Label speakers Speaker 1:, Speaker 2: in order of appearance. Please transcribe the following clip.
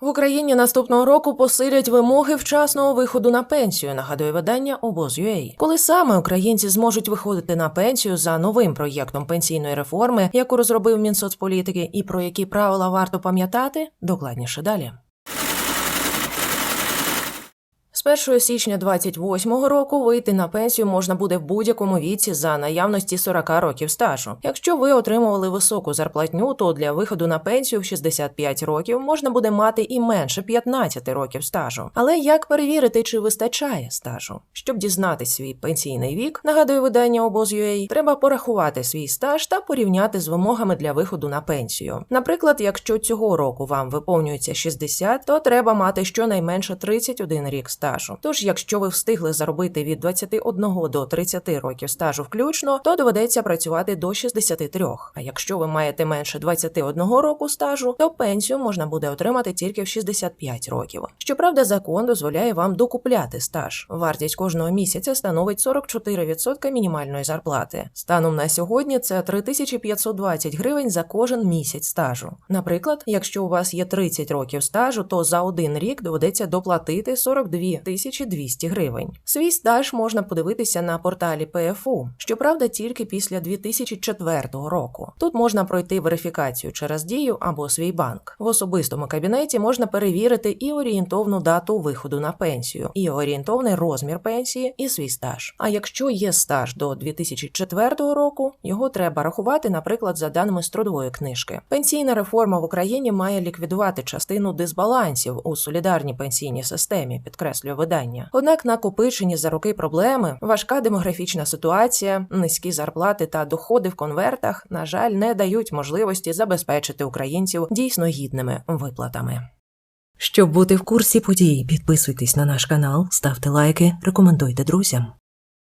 Speaker 1: В Україні наступного року посилять вимоги вчасного виходу на пенсію. Нагадує видання обоз.ua. Коли саме українці зможуть виходити на пенсію за новим проєктом пенсійної реформи, яку розробив Мінсоцполітики, і про які правила варто пам'ятати, докладніше далі. З 1 січня 28 року вийти на пенсію можна буде в будь-якому віці за наявності 40 років стажу. Якщо ви отримували високу зарплатню, то для виходу на пенсію в 65 років можна буде мати і менше 15 років стажу. Але як перевірити, чи вистачає стажу? Щоб дізнатись свій пенсійний вік, нагадує видання обоз.ua, треба порахувати свій стаж та порівняти з вимогами для виходу на пенсію. Наприклад, якщо цього року вам виповнюється 60, то треба мати щонайменше 31 рік стажу. Тож, якщо ви встигли заробити від 21 до 30 років стажу включно, то доведеться працювати до 63. А якщо ви маєте менше 21 року стажу, то пенсію можна буде отримати тільки в 65 років. Щоправда, закон дозволяє вам докупляти стаж. Вартість кожного місяця становить 44% мінімальної зарплати. Станом на сьогодні це 3520 гривень за кожен місяць стажу. Наприклад, якщо у вас є 30 років стажу, то за один рік доведеться доплатити 42 тисячі 200 гривень. Свій стаж можна подивитися на порталі ПФУ, щоправда, тільки після 2004 року. Тут можна пройти верифікацію через дію або свій банк. В особистому кабінеті можна перевірити і орієнтовну дату виходу на пенсію, і орієнтовний розмір пенсії, і свій стаж. А якщо є стаж до 2004 року, його треба рахувати, наприклад, за даними з трудової книжки. Пенсійна реформа в Україні має ліквідувати частину дисбалансів у солідарній пенсійній системі, підкреслює видання. Однак накопичені за роки проблеми, важка демографічна ситуація, низькі зарплати та доходи в конвертах, на жаль, не дають можливості забезпечити українців дійсно гідними виплатами. Щоб бути в курсі подій, підписуйтесь на наш канал, ставте лайки, рекомендуйте друзям.